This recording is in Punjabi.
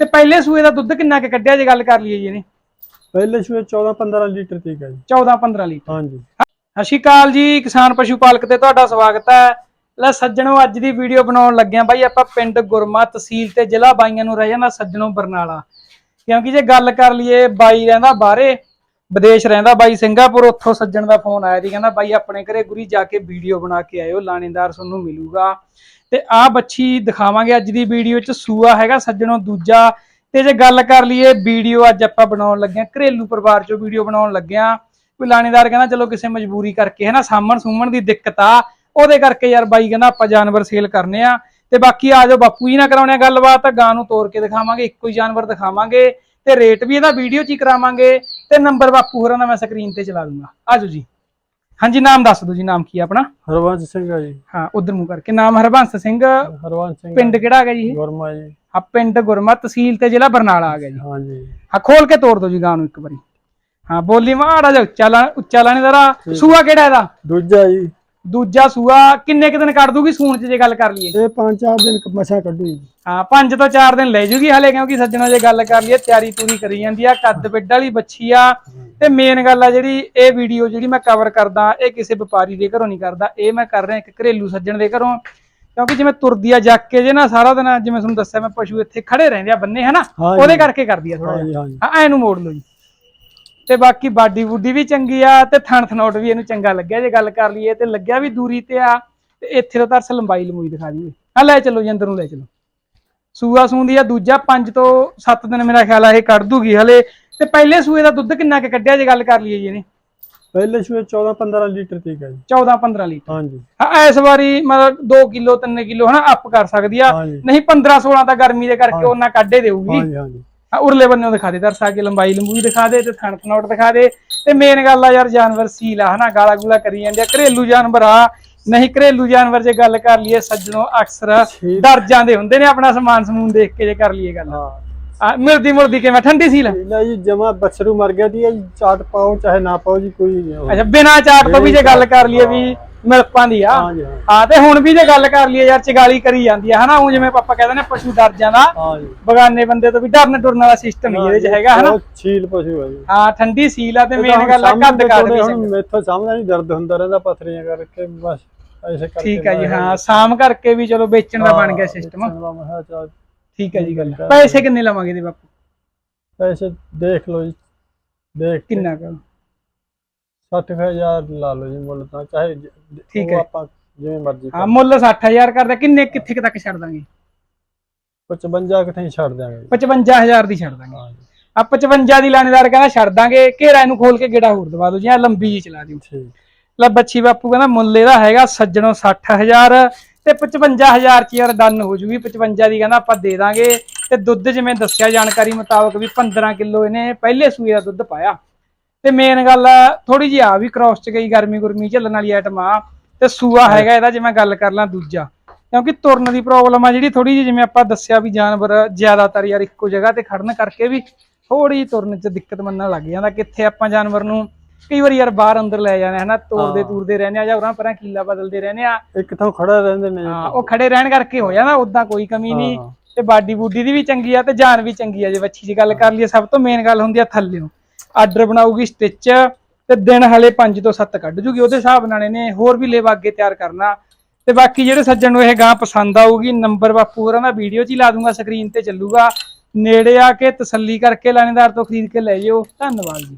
ਤੇ ਪਹਿਲੇ ਸੂਏ ਦਾ ਦੁੱਧ ਕਿੰਨਾ ਕੁ ਕੱਢਿਆ ਜੇ ਗੱਲ ਕਰ ਲਈਏ ਜੀ ਇਹਨੇ? ਪਹਿਲੇ ਸੂਏ 14 15 ਲੀਟਰ ਤੀਕ ਹੈ ਜੀ। 14 15 ਲੀਟਰ। ਹਾਂਜੀ। ਸਤਿ ਸ਼੍ਰੀ ਅਕਾਲ ਜੀ ਕਿਸਾਨ ਪਸ਼ੂ ਪਾਲਕ ਤੇ ਤੁਹਾਡਾ ਸਵਾਗਤ ਹੈ। ਲੈ ਸੱਜਣੋ ਅੱਜ ਦੀ ਵੀਡੀਓ ਬਣਾਉਣ ਲੱਗਿਆ ਬਾਈ ਆਪਾਂ ਪਿੰਡ ਗੁਰਮਾ ਤਹਿਸੀਲ ਤੇ ਜ਼ਿਲ੍ਹਾ ਬਾਈਆਂ ਨੂੰ ਰਹਿ ਜਾਂਦਾ ਸੱਜਣੋ ਬਰਨਾਲਾ। ਕਿਉਂਕਿ ਜੇ ਗੱਲ ਕਰ ਲਈਏ ਬਾਈ ਰਹਿੰਦਾ ਬਾਹਰੇ ਵਿਦੇਸ਼ ਰਹਿੰਦਾ ਬਾਈ ਸਿੰਗਾਪੁਰ, ਉੱਥੋਂ ਸੱਜਣ ਦਾ ਫੋਨ ਆਇਆ ਸੀ ਕਹਿੰਦਾ ਬਾਈ ਆਪਣੇ ਘਰੇ ਗੁਰੀ ਜਾ ਕੇ ਵੀਡੀਓ ਬਣਾ ਕੇ ਆਇਓ, ਲਾਣੇਦਾਰ ਤੁਹਾਨੂੰ ਮਿਲੂਗਾ। ਤੇ ਆਹ ਬੱਚੀ ਦਿਖਾਵਾਂਗੇ ਅੱਜ ਦੀ ਵੀਡੀਓ 'ਚ, ਸੂਆ ਹੈਗਾ ਸੱਜਣੋ ਦੂਜਾ। ਤੇ ਜੇ ਗੱਲ ਕਰ ਲਈਏ, ਵੀਡੀਓ ਅੱਜ ਆਪਾਂ ਬਣਾਉਣ ਲੱਗੇ ਹਾਂ ਘਰੇਲੂ ਪਰਿਵਾਰ 'ਚੋਂ ਵੀਡੀਓ ਬਣਾਉਣ ਲੱਗੇ ਹਾਂ ਕੋਈ ਲਾਣੇਦਾਰ ਕਹਿੰਦਾ, ਚਲੋ ਕਿਸੇ ਮਜਬੂਰੀ ਕਰਕੇ ਹੈ ਨਾ ਸਾਹਮਣ ਸੂਮਣ ਦੀ ਦਿੱਕਤ ਆ। ਉਹਦੇ ਕਰਕੇ ਯਾਰ ਬਾਈ ਕਹਿੰਦਾ, ਆਪਾਂ ਜਾਨਵਰ ਸੇਲ ਕਰਨੇ ਆ। ਤੇ ਬਾਕੀ ਆ ਜਾਓ, ਬਾਪੂ ਜੀ ਨਾਲ ਕਰਾਉਣੇ ਆ ਗੱਲਬਾਤ, ਗਾਂ ਨੂੰ ਤੋੜ ਕੇ ਦਿਖਾਵਾਂਗੇ, ਇੱਕੋ ਹੀ ਜਾਨਵਰ ਦਿਖਾਵਾਂਗੇ। ਤੇ ਰੇਟ ਵੀ ਇਹਦਾ ਵੀਡੀਓ 'ਚ ਹੀ ਕਰਾਵਾਂਗੇ ਤੇ ਨੰਬਰ ਬਾਪੂ ਹੋਰਾਂ ਦਾ ਮੈਂ ਸਕਰੀਨ ਤੇ ਚਲਾ ਦੂੰਗਾ। ਆਜੋ ਜੀ। ਹਾਂਜੀ ਨਾਮ ਦੱਸ ਦਿਓ ਜੀ ਨਾਮ ਕੀ ਆ ਆਪਣਾ? ਹਰਵੰਸ਼ ਸਿੰਘ ਹੈ ਜੀ। ਹਾਂ ਉਧਰ ਮੂੰਹ ਕਰਕੇ। ਨਾਮ ਹਰਬੰਸ ਸਿੰਘ। ਹਰਵੰਸ਼ ਸਿੰਘ ਪਿੰਡ ਕਿਹੜਾ ਹੈਗਾ ਜੀ? ਗੁਰਮਾ ਜੀ। ਹਾਂ ਪਿੰਡ ਗੁਰਮਾ ਤਹਿਸੀਲ ਤੇ ਜ਼ਿਲ੍ਹਾ ਬਰਨਾਲਾ ਆ ਗਿਆ ਜੀ। ਹਾਂਜੀ ਹਾਂ ਖੋਲ ਕੇ ਤੋੜ ਦਿਓ ਜੀ ਗਾਂ ਨੂੰ ਇੱਕ ਵਾਰੀ। ਹਾਂ ਬੋਲੀ ਮਾੜਾ ਜਿਹਾ ਉੱਚਾ ਲਾ ਉੱਚਾ ਲਾਣੇ ਜ਼ਰਾ। ਸੂਆ ਕਿਹੜਾ ਇਹਦਾ? ਦੂਜਾ ਜੀ। ਦੂਜਾ ਸੂਆ ਕਿੰਨੇ ਕੁ ਦਿਨ ਕੱਢ ਦੂਗੀ ਸੂਣ ਚ ਜੇ ਗੱਲ ਕਰ ਲਈਏ? ਇਹ ਪੰਜ ਚਾਰ ਦਿਨ ਮਸਾ ਕੱਢੂ ਜੀ ਹਾਂ ਪੰਜ ਤੋਂ ਚਾਰ ਦਿਨ ਲੈ ਜੂਗੀ ਹਲੇ ਕਿਉਂਕਿ ਸੱਜਣਾ ਜੇ ਗੱਲ ਕਰ ਲਈਏ ਤਿਆਰੀ ਤੂਰੀ ਕਰੀ ਜਾਂਦੀ ਆ ਕੱਦ ਪਿੱਡ ਵਾਲੀ ਬੱਚੀ ਆ। ਤੇ ਮੇਨ ਗੱਲ ਆ ਜਿਹੜੀ ਇਹ ਵੀਡੀਓ ਜਿਹੜੀ ਮੈਂ ਕਵਰ ਕਰਦਾ ਇਹ ਕਿਸੇ ਵਪਾਰੀ ਦੇ ਘਰੋਂ ਨਹੀਂ ਕਰਦਾ ਇਹ ਮੈਂ ਕਰ ਰਿਹਾ ਇੱਕ ਘਰੇਲੂ ਸੱਜਣ ਦੇ ਘਰੋਂ। ਕਿਉਂਕਿ ਜਿਵੇਂ ਤੁਰਦੀ ਆ ਜੱਕ ਕੇ ਜੇ ਨਾ ਸਾਰਾ ਦਿਨ ਜਿਵੇਂ ਤੁਹਾਨੂੰ ਦੱਸਿਆ ਮੈਂ ਪਸ਼ੂ ਇੱਥੇ ਖੜੇ ਰਹਿੰਦੇ ਆ ਬੰਨੇ ਹਨਾ। ਉਹਦੇ ਕਰਕੇ ਕਰਦੀ ਆ ਥੋੜਾ ਜਿਹਾ। ਐ ਨੂੰ ਮੋੜ ਲਓ ਜੀ। ਤੇ ਬਾਕੀ ਬਾਡੀ ਬੁੱਡੀ ਵੀ ਚੰਗੀ ਆ ਤੇ ਥਣ ਥਨੋਟ ਵੀ ਇਹਨੂੰ ਚੰਗਾ ਲੱਗਿਆ। ਜੇ ਗੱਲ ਕਰ ਲਈਏ ਤੇ ਲੱਗਿਆ ਵੀ ਦੂਰੀ ਤੇ ਆ ਤੇ ਇੱਥੇ ਤੋਂ ਤਰਸ ਲੰਬਾਈ ਲੰਬੂਈ ਦਿਖਾ ਦਈਏ। ਆ ਲੈ ਚਲੋ ਜੀ ਅੰਦਰ ਨੂੰ ਲੈ ਚਲੋ। ਸੂਆ ਸੂੰਦੀ ਆ ਦੂਜਾ 5 ਤੋਂ 7 ਦਿਨ ਮੇਰਾ ਖਿਆਲ ਆ ਇਹ ਕੱਢ ਦੂਗੀ ਹਲੇ। ਤੇ ਪਹਿਲੇ ਸੂਏ ਦਾ ਦੁੱਧ ਕਿੰਨਾ ਕੁ ਕੱਢਿਆ ਜੇ ਗੱਲ ਕਰ ਲਈਏ ਜੀ ਇਹਨੇ? ਪਹਿਲੇ ਸੂਏ 14 15 ਲੀਟਰ ਤੀਕ ਹੈ ਜੀ। 14 15 ਲੀਟਰ। ਹਾਂਜੀ। ਹਾਂ ਇਸ ਵਾਰੀ ਮਤਲਬ 2 ਕਿਲੋ 3 ਕਿਲੋ ਹਨਾ ਅਪ ਕਰ ਸਕਦੀ ਆ। ਨਹੀਂ 15 16 ਤਾਂ ਗਰਮੀ ਦੇ ਕਰਕੇ ਉਹਨਾਂ ਕੱਢੇ ਦੇਊਗੀ। ਹਾਂਜੀ ਹਾਂਜੀ। ਉਰਲੇ ਬੰਨੇੋਂ ਦਿਖਾ ਦੇ ਦਰਸਾ ਕੇ ਲੰਬਾਈ ਲੰਬੂਈ ਦਿਖਾ ਦੇ ਤੇ ਥਣ ਥਨੋਟ ਦਿਖਾ ਦੇ। ਤੇ ਮੇਨ ਗੱਲ ਆ ਯਾਰ ਜਾਨਵਰ ਸੀਲ ਆ ਹਨਾ ਗਾਲਾ ਗੂਲਾ ਕਰੀ ਜਾਂਦੇ ਆ। ਘਰੇਲੂ ਜਾਨਵਰ ਆ ਨਹੀਂ ਘਰੇਲੂ ਜਾਨਵਰ ਜੇ ਗੱਲ ਕਰ ਲਈਏ ਸੱਜਣੋ ਅਕਸਰ ਠੀਕ। ਡਰ ਜਾਂਦੇ ਹੁੰਦੇ ਨੇ ਆਪਣਾ ਸਮਾਨ ਸਮੂਨ ਦੇਖ ਕੇ ਜੇ ਕਰ ਲਈਏ ਗੱਲ। ਹਾਂ। ਆ ਮਿਲਦੀ ਮੁਲਦੀ ਕਿਵੇਂ ਠੰਡੀ ਸੀਲ? ਇਹਦਾ ਜੀ ਜਮਾ ਬਛਰੂ ਮਰ ਗਿਆ ਦੀ ਚਾਟ ਪਾਓ ਚਾਹੇ ਨਾ ਪਾਓ ਜੀ ਕੋਈ ਨਹੀਂ। ਅੱਛਾ ਬਿਨਾ ਚਾਟ ਤੋਂ ਵੀ ਜੇ ਗੱਲ ਕਰ ਲਈਏ ਵੀ ਮਿਲਪਾਂ ਦੀ ਆ। ਹਾਂਜੀ ਹਾਂ ਹਾਂ ਤੇ ਹੁਣ ਵੀ ਜੇ ਗੱਲ ਕਰ ਲਈਏ ਯਾਰ ਚਗਾਲੀ ਕਰੀ ਜਾਂਦੀ ਆ ਹਨਾ? ਉਹ ਜਿਵੇਂ ਪਾਪਾ ਕਹਿੰਦੇ ਨੇ ਪਸ਼ੂ ਡਰ ਜਾਂਦਾ ਹਾਂਜੀ। ਬਗਾਨੇ ਬੰਦੇ ਤੋਂ ਵੀ ਡਰਨ ਡਰਨ ਵਾਲਾ ਸਿਸਟਮ ਹੀ ਇਹਦੇ ਚ ਹੈਗਾ ਹਨਾ? ਬਹੁਤ ਛੀਲ ਪਸ਼ੂ ਹੈ ਜੀ। ਹਾਂ ਠੰਡੀ ਸੀਲ ਆ ਤੇ ਮੇਨ ਗੱਲ ਆ ਕੱਦ ਕੱਦ ਵੀ ਹੁਣ ਚੰਗਾ। ਮੈਥੋਂ ਨਹੀਂ ਦਰਦ ਹੁੰਦਾ ਰਹਿੰਦਾ ਪਥਰੀਆਂ ਕਰਕੇ ਬਸ ਐਸੇ ਕਰਕੇ ਠੀਕ ਹੈ ਜੀ ਮੈਂ ਹਾਂ ਸਾਮ ਕਰਕੇ ਵੀ ਚਲੋ ਵੇਚਣ ਦਾ ਬਣ ਗਿਆ ਸਿਸਟਮ ਵੇਚਣ ਦਾ ਮੈਂ ਕਿਹਾ ਚੱਲ ਠੀਕ ਹੈ ਜੀ ਗੱਲ। ਪੈਸੇ ਕਿੰਨੇ ਲਵਾਂਗੇ ਇਹਦੇ ਬਾਪੂ? ਪੈਸੇ ਦੇਖ ਲਓ ਜੀ ਦੇਖ ਕੇ। ਕਿੰਨਾ ਕਰ 60000 ਲਾ ਲਓ ਜੀ ਮੁੱਲ ਤਾਂ ਚਾਹੇ ਜ- ਠੀਕ ਉਹ ਹੈ। ਆਪਾਂ ਜਿਵੇਂ ਮਰਜ਼ੀ ਹਾਂ ਮੁੱਲ 60000 ਕਰਦਾ ਕਿੰਨੇ ਕਿੱਥੇ ਕੁ ਤੱਕ ਛੱਡ ਦਾਂਗੇ? 55 ਕਿਥੇ ਹੀ ਛੱਡ ਦਿਆਂਗੇ ਜੀ। 55000 ਦੀ ਛੱਡ ਦਾਂਗੇ। ਹਾਂ ਜੀ। ਆ 55 ਦੀ ਲਾਣੇਦਾਰ ਕਹਿੰਦਾ ਛੱਡ ਦਾਂਗੇ ਘੇਰਾ ਇਹਨੂੰ ਖੋਲ ਕੇ ਗੇੜਾ ਹੋਰ ਦਵਾ ਦਿਓ ਜੀ ਆ ਲੰਬੀ ਜੀ ਚਲਾ ਦਿਓ। ਠੀਕ। ਲੈ ਬੱਚੀ ਬਾਪੂ ਕਹਿੰਦਾ ਮੁੱਲ ਇਹਦਾ ਹੈਗਾ ਸੱਜਣੋ 60000 ਤੇ 55000 ਚ ਯਾਰ ਡਨ ਹੋ ਜੂਗੀ 55 ਦੀ ਕਹਿੰਦਾ ਆਪਾਂ ਦੇ ਦਾਂਗੇ। ਤੇ ਦੁੱਧ ਜਿਵੇਂ ਦੱਸਿਆ ਜਾਣਕਾਰੀ ਮੁਤਾਬਕ ਵੀ 15 ਕਿਲੋ ਇਹਨੇ ਪਹਿਲੇ ਸੂਏ ਦਾ ਦੁੱਧ ਪਾਇਆ। ਤੇ ਮੇਨ ਗੱਲ ਥੋੜੀ ਜਿਹੀ ਆ ਵੀ ਕ੍ਰਾਸ ਚ ਗਈ ਗਰਮੀ ਗੁਰਮੀ ਝੱਲਣ ਵਾਲੀ ਆਈਟਮ ਆ ਤੇ ਸੂਆ ਹੈਗਾ ਇਹਦਾ ਜੇ ਮੈਂ ਗੱਲ ਕਰ ਲਾਂ ਦੂਜਾ ਕਿਉਂਕਿ ਤੁਰਨ ਦੀ ਪ੍ਰੋਬਲਮ ਆ ਜਿਹੜੀ ਥੋੜੀ ਜਿਹੀ ਜਿਵੇਂ ਆਪਾਂ ਦੱਸਿਆ ਵੀ ਜਾਨਵਰ ਜ਼ਿਆਦਾਤਰ ਯਾਰ ਇੱਕੋ ਜਗ੍ਹਾ ਤੇ ਖੜਨ ਕਰਕੇ ਵੀ ਥੋੜੀ ਜਿਹੀ ਤੁਰਨ ਚ ਦਿੱਕਤ ਮੰਨਣ ਲੱਗ ਜਾਂਦਾ ਕਿੱਥੇ ਆਪਾਂ ਜਾਨਵਰ ਨੂੰ ਕਈ ਵਾਰੀ ਯਾਰ ਬਾਹਰ ਅੰਦਰ ਲੈ ਜਾਂਦੇ ਹਨਾ ਤੋੜਦੇ ਹਾਂ। ਤੂਰਦੇ ਰਹਿੰਦੇ ਆ ਜਾਂ ਉਰਾਂ ਪਰਾਂ ਕੀਲਾ ਬਦਲਦੇ ਰਹਿੰਦੇ ਆ ਇੱਕ ਥਾਂ ਖੜਾ ਰਹਿੰਦੇ ਨੇ। ਹਾਂ ਉਹ ਖੜੇ ਰਹਿਣ ਕਰਕੇ ਹੋ ਜਾਂਦਾ ਉਦਾਂ ਕੋਈ ਕਮੀ ਨਹੀਂ। ਤੇ ਬਾਡੀ ਬੂਡੀ ਦੀ ਵੀ ਚੰਗੀ ਆ ਤੇ ਜਾਨ ਵੀ ਚੰਗੀ ਆ ਜੇ ਵੱਛੀ ਦੀ ਗੱਲ ਕਰ ਲਈਏ ਸਭ ਤੋਂ ਮੇਨ ਗੱਲ ਹੁੰਦੀ ਆ ਥੱਲਿਓਂ ਆਰਡਰ ਬਣਾਉਗੀ ਸਟਿਚ ਤੇ ਦਿਨ ਹਲੇ 5 ਤੋਂ 7 ਕੱਢ ਜੂਗੀ। ਉਹਦੇ ਹਿਸਾਬ ਨਾਲ ਇਹਨੇ ਹੋਰ ਵੀ ਲੇਵਾ ਅੱਗੇ ਤਿਆਰ ਕਰਨਾ। ਤੇ ਬਾਕੀ ਜਿਹੜੇ ਸੱਜਣ ਨੂੰ ਇਹ ਗਾਂ ਪਸੰਦ ਆਊਗੀ ਨੰਬਰ ਬਾਪੂ ਹੋਰਾਂ ਦਾ ਵੀਡੀਓ 'ਚ ਹੀ ਲਾ ਦੂੰਗਾ ਸਕਰੀਨ ਤੇ ਚੱਲੂਗਾ। ਨੇੜੇ ਆ ਕੇ ਤਸੱਲੀ ਕਰਕੇ ਲਾਣੇਦਾਰ ਤੋਂ ਖਰੀਦ ਕੇ ਲੈ ਜਿਓ। ਧੰਨਵਾਦ ਜੀ।